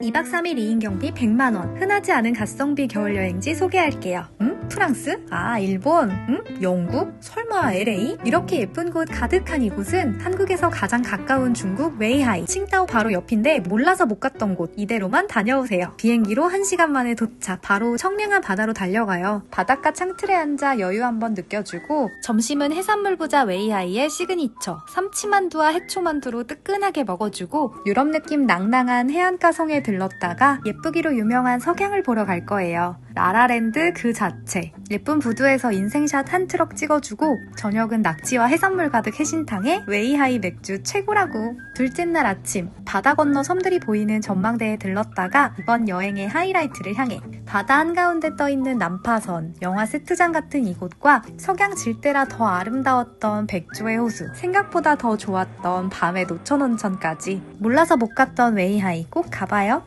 2박 3일 2인 경비 100만원. 흔하지 않은 가성비 겨울여행지 소개할게요. 음? 프랑스? 아, 일본? 음? 영국? 설마 LA? 이렇게 예쁜 곳 가득한 이곳은 한국에서 가장 가까운 중국 웨이하이. 칭다오 바로 옆인데 몰라서 못 갔던 곳. 이대로만 다녀오세요. 비행기로 1시간 만에 도착. 바로 청량한 바다로 달려가요. 바닷가 창틀에 앉아 여유 한번 느껴주고 점심은 해산물 부자 웨이하이의 시그니처. 삼치만두와 해초만두로 뜨끈하게 먹어주고 유럽 느낌 낭낭한 해안가 성에 들렀다가 예쁘기로 유명한 석양을 보러 갈 거예요. 라라랜드 그 자체. 예쁜 부두에서 인생샷 한 트럭 찍어주고 저녁은 낙지와 해산물 가득 해신탕에 웨이하이 맥주 최고라고. 둘째 날 아침 바다 건너 섬들이 보이는 전망대에 들렀다가 이번 여행의 하이라이트를 향해 바다 한가운데 떠있는 난파선, 영화 세트장 같은 이곳과 석양 질 때라 더 아름다웠던 백조의 호수, 생각보다 더 좋았던 밤의 노천 온천까지 몰라서 못 갔던 웨이하이 꼭 가봐요.